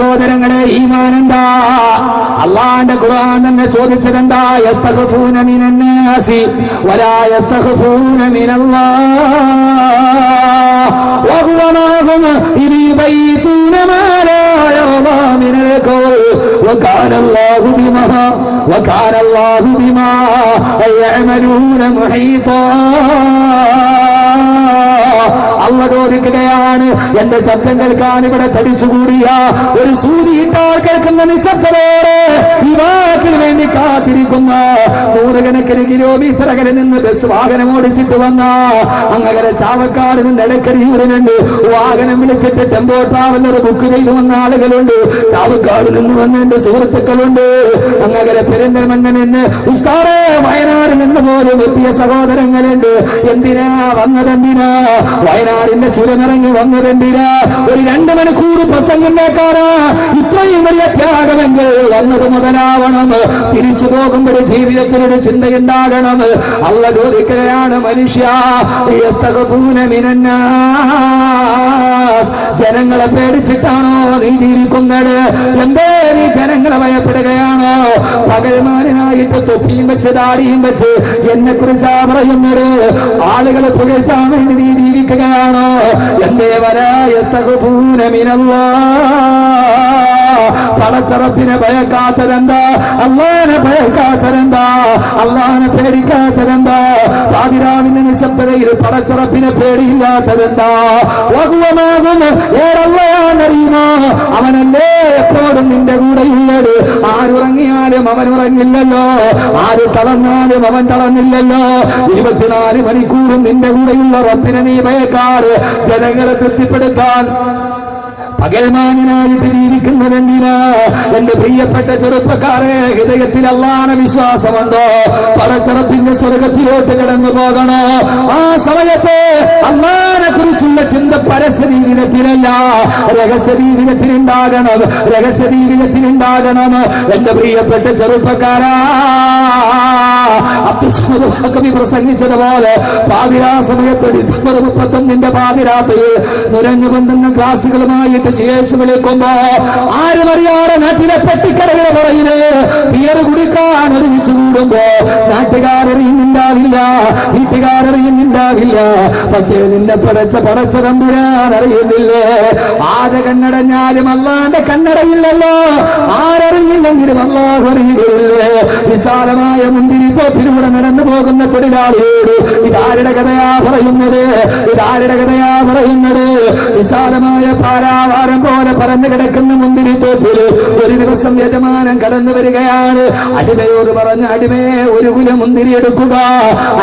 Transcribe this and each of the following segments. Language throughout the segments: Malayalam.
സഹോദരങ്ങളെ ഈമാനെന്താ അള്ളാന്റെ ഖുർആൻ തന്നെ ചോദിച്ചതെന്താ യസ്തഖഫൂന മിനന്നാസി വലാ യസ്തഖഫൂന മിനല്ലാഹ് وهو معهم إذ يبيتون ما لا يرضى من القول وكان الله بما وكان الله بما يعملون محيطا അള്ള ചോദിക്കുകയാണ് എന്റെ ശബ്ദം കേൾക്കാൻ ഇവിടെ തടിച്ചുകൂടിയ ഒരു സൂചിയിട്ടാൽ കേൾക്കുന്ന നിശബ്ദതയോടെ ഈ വേണ്ടി കാത്തിരിക്കുന്ന നൂറുകണക്കിന് കിലോമീറ്റർ നിന്ന് ബസ് വാഹനം ഓടിച്ചിട്ട് വന്ന അങ്ങനെ ചാവക്കാട് നിന്ന് ഇടക്കരിയൂരിനുണ്ട് വാഹനം വിളിച്ചിട്ട് ടെമ്പോ ട്രാവലർ ബുക്ക് ചെയ്ത് വന്ന ആളുകളുണ്ട്. ചാവക്കാട് നിന്ന് വന്ന എന്റെ സുഹൃത്തുക്കളുണ്ട്. അങ്ങനെ പെരിന്തൽമണ്ണ നിന്ന് വയനാട് നിന്ന് പോലും എത്തിയ സഹോദരങ്ങളുണ്ട്. എന്തിനാ വന്നതെന്തിനാ? വയനാടിന്റെ ചുരമിറങ്ങി വന്നതെന്തിനാ ഒരു രണ്ട് മണിക്കൂർ പ്രസംഗം കേൾക്കാനാ ഇത്രയും വലിയ ത്യാഗമെങ്കിൽ വന്നത് മുതലാവണം. തിരിച്ചു പോകുമ്പോൾ ജീവിതത്തിനൊരു ചിന്തയുണ്ടാകണം. അവ ചോദിക്കുകയാണ് മനുഷ്യ ജനങ്ങളെ പേടിച്ചിട്ടാണോ നീ ജീവിക്കുന്നത്? എന്തേ നീ ജനങ്ങളെ ഭയപ്പെടുകയാണോ? പകൽമാരനായിട്ട് തൊപ്പിയും വെച്ച് ദാടിയും വെച്ച് എന്നെ കുറിച്ചാ പറയുന്നത്? ആളുകളെ പുകഴ്ത്താൻ വേണ്ടി നീ ജീവിക്കുകയാണോ. എന്തേ വരായ വരാ പടച്ചറപ്പിനെ ഭയക്കാത്തതെന്താ? അള്ളാനെ ഭയക്കാത്തതെന്താ? അള്ളാനെ പേടിക്കാത്തതെന്താ? പാതിരാവിന്റെ നിശബ്ദതയിൽ പടച്ചറപ്പിനെ പേടിയില്ലാത്തതെന്താ? അവനല്ലേ എപ്പോഴും നിന്റെ കൂടെയുള്ളത്? ആരുറങ്ങിയാലും അവൻ ഉറങ്ങില്ലല്ലോ ആര് തളർന്നാലും അവൻ തളർന്നില്ലല്ലോ. ഇരുപത്തിനാല് മണിക്കൂറും നിന്റെ കൂടെയുള്ള റബ്ബിനെ നീ ഭയക്കാറ്. ജനങ്ങളെ തൃപ്തിപ്പെടുത്താൻ പകൽമാനായിട്ട് ജീവിക്കുന്നതെന്തിനാ? എന്റെ പ്രിയപ്പെട്ട ചെറുപ്പക്കാരെ ഹൃദയത്തിൽ അള്ളാന വിശ്വാസമുണ്ടോ? പടച്ചറപ്പിന്റെ സ്വർഗത്തിലോട്ട് കിടന്നു പോകണോ? ആ സമയത്ത് അള്ളാനെ കുറിച്ചുള്ള ചിന്ത പരസ്യ ജീവിതത്തിലല്ല രഹസ്യ ജീവിതത്തിൽ ഉണ്ടാകണം രഹസ്യ ജീവിതത്തിൽ ഉണ്ടാകണം എന്റെ പ്രിയപ്പെട്ട ചെറുപ്പക്കാരാ അബ്ദുസ്മദ് പ്രസംഗിച്ചതുപോലെ പാതിരാ സമയത്ത് ഡിസംബർ മുപ്പത്തൊന്നിന്റെ പാതിരാത്രിയിൽ നിറഞ്ഞു പൊന്തുന്ന ക്ലാസുകളുമായിട്ട് ചേച്ചു വിളിക്കുമ്പോ ആരും അറിയാതെ നാട്ടിലെ പെട്ടിക്കടകൾ പറയുന്നത് പിയർ കുടിക്കാൻ ഒരുമിച്ച് കൂടുമ്പോ നാട്ടുകാരറിയുന്നുണ്ടാവില്ല വീട്ടുകാരറിയുന്നുണ്ടാവില്ല പക്ഷേ നിന്നെ പടച്ച പടച്ച തമ്പുരാൻ അറിയുന്നില്ലേ? ആരെ കണ്ണടഞ്ഞാലും അള്ളാന്റെ കണ്ണടയില്ലല്ലോ. ആരറിഞ്ഞില്ലെങ്കിലും അള്ളാഹ് അറിയുകയില്ലേ? വിശാലമായ മുന്തിരി തോപ്പിലൂടെ നടന്നു പോകുന്ന തൊഴിലാളിയോട് ഇതാരുടെ കഥയാ പറയുന്നത്? ഇതാരുടെ കഥയാ പറയുന്നത്? വിശാലമായ പാരാവാരം പോലെ പറന്നു കിടക്കുന്ന മുന്തിരി തോപ്പിൽ ഒരു ദിവസം യജമാനം കടന്നു വരികയാണ്. അടിമയോട് പറഞ്ഞ അടിമയെ ഒരു കുല മുന്തിരി എടുക്കുക.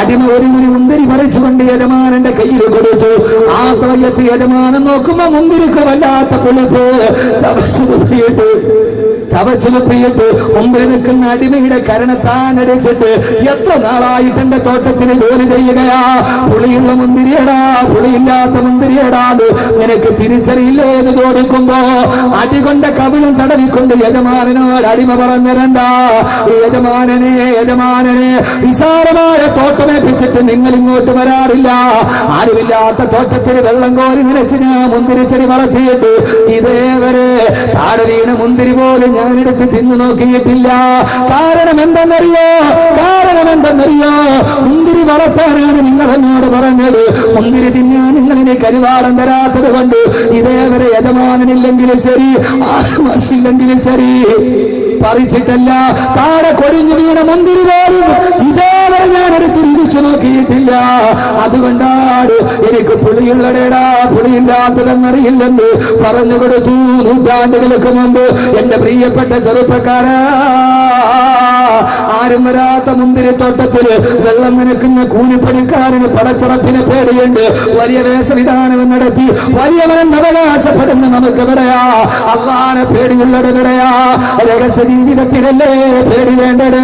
അടിമ ഒരു കുല മുന്തിരി പറിച്ചുകൊണ്ട് യജമാനന്റെ കയ്യിൽ കൊടുത്തു. ആ സമയത്ത് യജമാനൻ നോക്കുമ്പോ മുന്തിരിക്ക് വല്ലാത്ത പുളിപ്പ്. ചവച്ചു തുപ്പിയിട്ട് മുമ്പിൽ നിൽക്കുന്ന അടിമയുടെ കരണത്താനടിച്ചിട്ട് എത്ര നാളായിട്ട് എന്റെ തോട്ടത്തിന് ജോലി ചെയ്യുകയാ? പുളിയുള്ള മുന്തിരിയടാ പുളിയില്ലാത്ത മുന്തിരിയടാന്ന് നിനക്ക് തിരിച്ചറിയില്ലേ എന്ന് ചോദിക്കുമ്പോ അടികൊണ്ട കവിളും തടവിക്കൊണ്ട് യജമാനോട് അടിമ പറഞ്ഞിരണ്ട യജമാനനെ യജമാനനെ വിശാലമായ തോട്ടമേപ്പിച്ചിട്ട് നിങ്ങൾ ഇങ്ങോട്ട് വരാറില്ല. ആരുമില്ലാത്ത തോട്ടത്തിൽ വെള്ളം കോരി നിറച്ച് ഞാൻ മുന്തിരിച്ചെടി വളർത്തിയിട്ട് ഇതേവരെ താഴെ വീണ മുന്തിരി പോലും ഞാൻ എടുത്ത് തിന്നു നോക്കിയിട്ടില്ല. കാരണം എന്തെന്നറിയോ കാരണം എന്തെന്നറിയോ മുന്തിരി വളർത്താനാണ് നിങ്ങൾ എന്നോട് പറഞ്ഞത്. മുന്തിരി തിന്നാൻ നിങ്ങളിനെ കരുവാടം തരാത്തത് കൊണ്ട് ഇതേവരെ യജമാനനില്ലെങ്കിലും ശരി ആരുമില്ലെങ്കിലും ശരി. പറിച്ചിട്ടല്ല. താഴെ കൊരിഞ്ഞു വീണ മുന്തിരി പോലും ഇതേവരെ ഞാൻ ഞാനൊരു ചിന്തിച്ചു നോക്കിയിട്ടില്ല. അതുകൊണ്ടാണ് എനിക്ക് പുളിയുള്ളടേടാ പുളിയില്ലാത്തതെന്നറിയില്ലെന്ന് പറഞ്ഞു കൊടുത്തു. നൂറ്റാണ്ടുകൾക്ക് മുമ്പ് എന്റെ പ്രിയപ്പെട്ട ചെറുപ്പക്കാരാ. ആരും വരാത്ത മുന്തിരിത്തോട്ടത്തിൽ വെള്ളം നനക്കുന്ന കൂലിപ്പണിക്കാരന് പടച്ചുറപ്പിനെ പേടിയുണ്ട്. വലിയ വേഷവിധാനം നടത്തി വലിയവൻ അവകാശപ്പെടുന്ന നമുക്ക് എവിടെയാ അള്ളാനെ പേടിയുള്ളത് രഹസ്യ ജീവിതത്തിലല്ലേ പേടി വേണ്ടത്?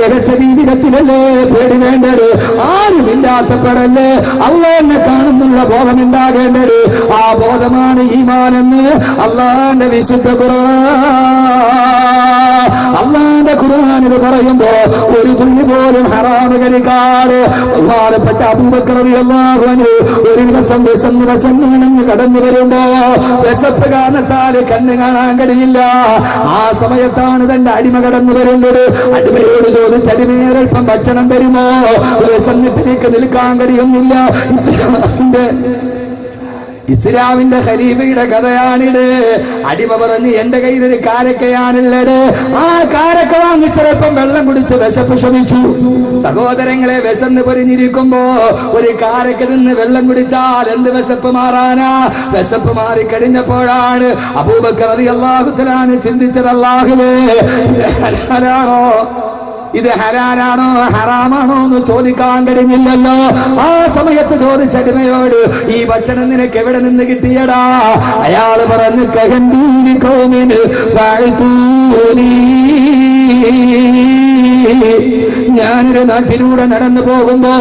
രഹസ്യ ജീവിതത്തിലല്ലേ പേടി വേണ്ടത്? ആരുമില്ലാത്തപ്പെടല്ലേ അള്ളാനെ കാണുന്നുള്ള ബോധമുണ്ടാകേണ്ടത്? ആ ബോധമാണ് ഈമാനെന്ന് അള്ളാന്റെ വിശുദ്ധ കുറ അള്ളാന്റെ ഖുർആാനിൽ പറയുമ്പോ ഒരു തുള്ളി പോലും ഹറാമ് കഴിക്കാതെ ബഹുമാനപ്പെട്ട അബൂബക്കർ അള്ളാഹു ഒരു ദിവസം വിശന്ന് വിശന്ന് കടന്നു വരുമ്പോ വിശപ്പ് കാരണത്താൽ കണ്ണ് കാണാൻ കഴിയില്ല. ആ സമയത്താണ് തന്റെ അടിമ കടന്നു വരുന്നത്. അടിമയോട് ചോദിച്ച് അടിമേരൽപ്പം ഭക്ഷണം തരുമോ? വിശന്നിട്ടിലേക്ക് നിൽക്കാൻ കഴിയുന്നില്ല. ഇസ്ലാമിന്റെ ഇസ്ലാമിന്റെ ഖലീഫയുടെ കഥയാണിത്. അടിമ പറഞ്ഞ് എന്റെ കയ്യിൽ ഒരു ആ കാരക്ക വാങ്ങിച്ചപ്പം വെള്ളം കുടിച്ച് വിശപ്പ് ശമിച്ചു സഹോദരങ്ങളെ വിശന്ന് പൊരിഞ്ഞിരിക്കുമ്പോ ഒരു കാരക്ക നിന്ന് വെള്ളം കുടിച്ചാൽ എന്ത് വിശപ്പ് മാറാനാ? വിശപ്പ് മാറി കഴിഞ്ഞപ്പോഴാണ് അബൂബക്കർ അതി അള്ളാഹുത്തലാണ് ചിന്തിച്ചത് അള്ളാഹുവേ ഇത് ഹലാലാണോ ഹറാമാണോ എന്ന് ചോദിക്കാൻ കഴിഞ്ഞില്ലല്ലോ ആ സമയത്ത് ചോദിച്ച അടിമയോട് ഈ ഭക്ഷണം നിനക്ക് എവിടെ നിന്ന് കിട്ടിയടാ? അയാൾ പറഞ്ഞു ഞാനൊരു നാട്ടിലൂടെ നടന്നു പോകുമ്പോ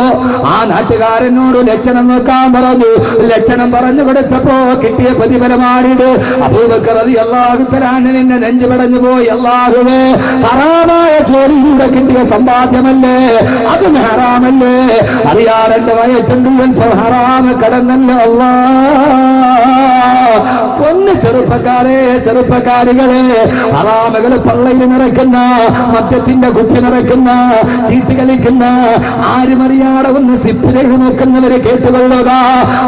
ആ നാട്ടുകാരനോട് ലക്ഷണം നോക്കാൻ പറഞ്ഞു. ലക്ഷണം പറഞ്ഞു കൊടുത്തപ്പോ കിട്ടിയ പ്രതിഫലമാണിത്. അബൂബക്കറതി അള്ളാഹുത്തരാണ് നിന്നെ നെഞ്ചു പടഞ്ഞു പോയി അള്ളാഹുവേ ഹറാമായ ജോലിയിലൂടെ കിട്ടിയ സമ്പാദ്യമല്ലേ? അതും ഹറാമല്ലേ? അറിയാറെന്റെ വയറ്റുണ്ട് ഹറാമ കടന്നല്ലോ അള്ളാ. പൊന്ന് ചെറുപ്പക്കാരെ ചെറുപ്പക്കാരികളെ അറാമകൾ പള്ളയിൽ നിറയ്ക്കുന്ന മദ്യത്തിന്റെ കുപ്പി നിറയ്ക്കുന്ന ചീട്ട് കളിക്കുന്ന ആരുമറിയാതെ ഒന്ന് സിപ്പിലേക്ക് നോക്കുന്നവരെ കേട്ടുകൊള്ളുക.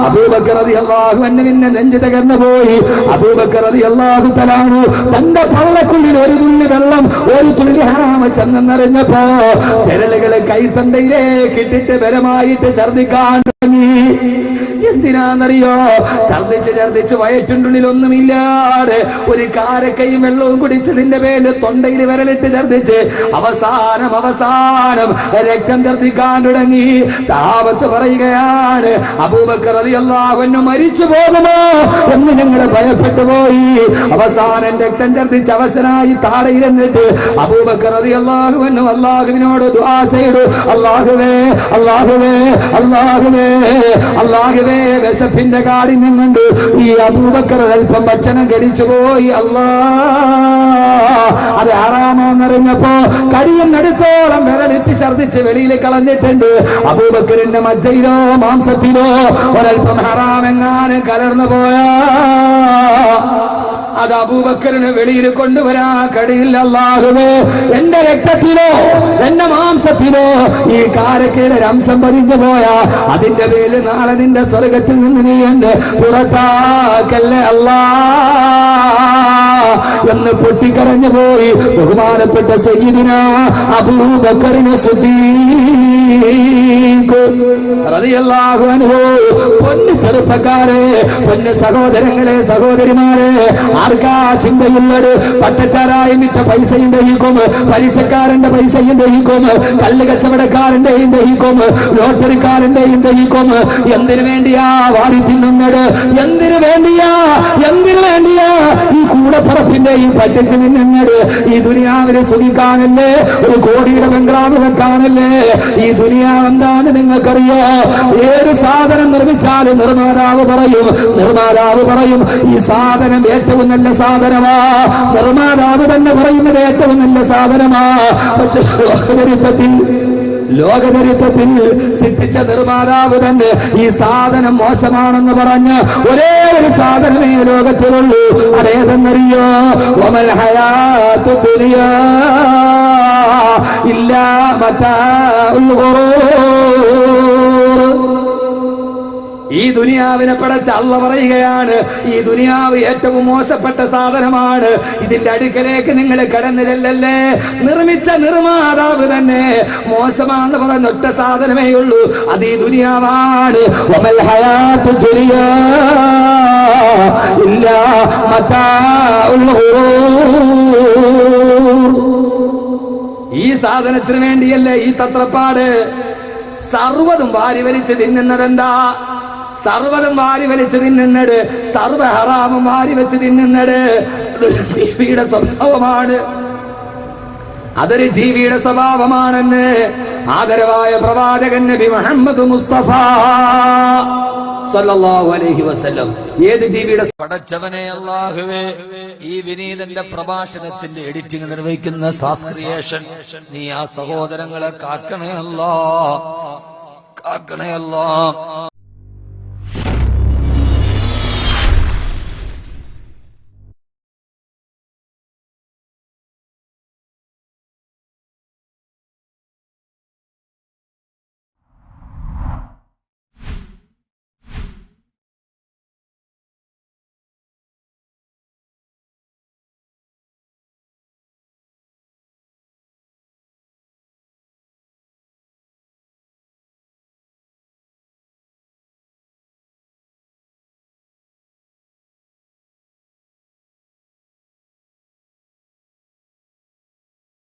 അബൂബക്കറതി അള്ളാഹു എന്നെ പിന്നെ നെഞ്ചു തകർന്നു പോയി. അബൂബക്കറതി അള്ളാഹു തലാണ് തന്റെ പള്ളക്കുള്ളിൽ ഒരു തുള്ളി വെള്ളം ഒരു തുള്ളി ഹറാമ ചെന്നെന്നറിഞ്ഞപ്പോ വിരലുകൾ കൈത്തണ്ടയിലേക്ക് ഇട്ടിട്ട് ബലമായിട്ട് ഛർദിക്കാൻ തുടങ്ങി. എന്തിനാന്നറിയോ? ഛർദിച്ച് ഛർദിച്ച് വയറ്റിനുള്ളിൽ ഒന്നുമില്ലാതെ ഒരു കാരക്കയും വെള്ളവും കുടിച്ചതിന്റെ പേര് തൊണ്ടയിൽ വിരലിട്ട് ഛർദിച്ച് അവസാനം അവസാനം രക്തം ഛർദിക്കാൻ തുടങ്ങി. സാപത്ത് പറയുകയാണ് അബൂബക്കർ അലിയല്ലാഹുന്നു മരിച്ചു പോകുമോ? എന്ന് ഞങ്ങൾ ഭയപ്പെട്ടു പോയി. അവസാനം രക്തം ഛർദിച്ച് അവസനായി എന്നിട്ട് അബൂബക്കർ അലിയല്ലാഹുവിനും അള്ളാഹുവിനോട് ദ്വാ ചെയ്തു. അള്ളാഹുവേ അള്ളാഹുവേ അള്ളാഹുവേ അള്ളാഹുവേ വിശപ്പിന്റെ കാടി നിന്നുണ്ട്. ഈ അബൂബക്കർ അല്പം ഭക്ഷണം കഴിച്ചു പോയി. അല്ലാ. അത് ആറാമോന്നറിഞ്ഞപ്പോ കരിയുന്നടുത്തോളം വിരലിട്ട് ഛർദിച്ച് വെളിയിൽ കളഞ്ഞിട്ടുണ്ട്. അബൂബക്കറിന്റെ മജ്ജയിലോ മാംസത്തിലോ ഒരൽപ്പം ഹറാമെങ്ങാനും കലർന്നു പോയാ. അത് അബൂബക്കറിന് വെളിയിൽ കൊണ്ടുവരാ കഴിയില്ല അല്ലാഹുവേ എന്റെ രക്തത്തിലോ എന്റെ മാംസത്തിലോ ഈ കാരക്കയുടെ രംസം പതിഞ്ഞു പോയാ അതിന്റെ പേര് നാളെ നിന്റെ സ്വർഗത്തിൽ നിന്ന് നീ എന്റെ പുറത്താക്കല്ലേ അല്ലാ? എന്ന് പൊട്ടിക്കരഞ്ഞു പോയി ബഹുമാനപ്പെട്ട സയ്യിദിന അബൂബക്കറിന് റളിയല്ലാഹു അൻഹു. ചെറുപ്പക്കാരെ പൊന്ന് സഹോദരങ്ങളെ സഹോദരിമാരെ ആർക്കാ ചിന്തയുള്ളത്? പട്ടച്ചാരായി പൈസയും ദഹിക്കും പലിശക്കാരന്റെ പൈസയും ദഹിക്കും കല്ല് കച്ചവടക്കാരന്റെയും ദഹിക്കും ലോട്ടറിക്കാരന്റെയും ദഹിക്കും. എന്തിനു വേണ്ടിയാ വാരി തിന്നുന്നത്? എന്തിനു വേണ്ടിയാ? എന്തിനു വേണ്ടിയാ ഈ കൂടപ്പറപ്പിന്റെയും പറ്റിച്ച് നിന്നത് ഈ ദുനിയാവിനെ സുഖിക്കാനല്ലേ ഒരു കോടിയുടെ ബംഗ്ലാവ് വെക്കാനല്ലേ ഈ ദുനിയാവ് എന്താണ് നിങ്ങൾക്കറിയോ? ഏത് സാധനം നിർമ്മിച്ചാലും നിർമ്മാതാവ് പറയും നിർമ്മാതാവ് പറയും ഈ സാധനം ഏറ്റവും നല്ല സാധനമാ. നിർമ്മാതാവ് തന്നെ പറയുന്നത് ഏറ്റവും നല്ല സാധനമാ. പക്ഷെ ലോകചരിത്രത്തിൽ സിദ്ധിച്ച നിർമ്മാതാവ് തന്നെ ഈ സാധനം മോശമാണെന്ന് പറഞ്ഞ് ഒരേ ഒരു സാധനമേ ലോകത്തിലുള്ളൂ. അതേതെന്നറിയോ? ദുനിയാ ഇല്ല മറ്റാ ഈ ദുനിയാവിനെ പടച്ച അള്ള പറയുകയാണ്. ഈ ദുനിയാവ് ഏറ്റവും മോശപ്പെട്ട സാധനമാണ്. ഇതിന്റെ അടുക്കലേക്ക് നിങ്ങൾ കടന്നില്ലല്ലേ? നിർമ്മിച്ച നിർമ്മാതാവ് തന്നെ മോശമാന്ന് പറയുന്ന ഒറ്റ സാധനമേ ഉള്ളൂ. അത് ഈ ദുനിയാവാണ്. ഈ സാധനത്തിന് വേണ്ടിയല്ലേ ഈ തത്രപ്പാട്? സർവതും വാരി വലിച്ച് തിന്നുന്നതെന്താ? സർവതും വാരി വലിച്ച് തിന്നുന്നത് സർവ ഹറാമും വാരി വെച്ച് തിന്നുന്നത് ജീവിയുടെ സ്വഭാവമാണ്. അതൊരു ജീവിയുടെ സ്വഭാവമാണെന്ന് ആദരവായ പ്രവാചകൻ നബി മുഹമ്മദ് മുസ്തഫ ഏത് ജീവിയുടെ പടച്ചവനെ അല്ലാഹുവേ ഈ വിനീതന്റെ പ്രഭാഷണത്തിന്റെ എഡിറ്റിംഗ് നിർവഹിക്കുന്ന സാസ്ക്രിയേഷൻ നീ ആ സഹോദരങ്ങളെ കാക്കണേ അല്ലാ കാക്കണേ അല്ലാ.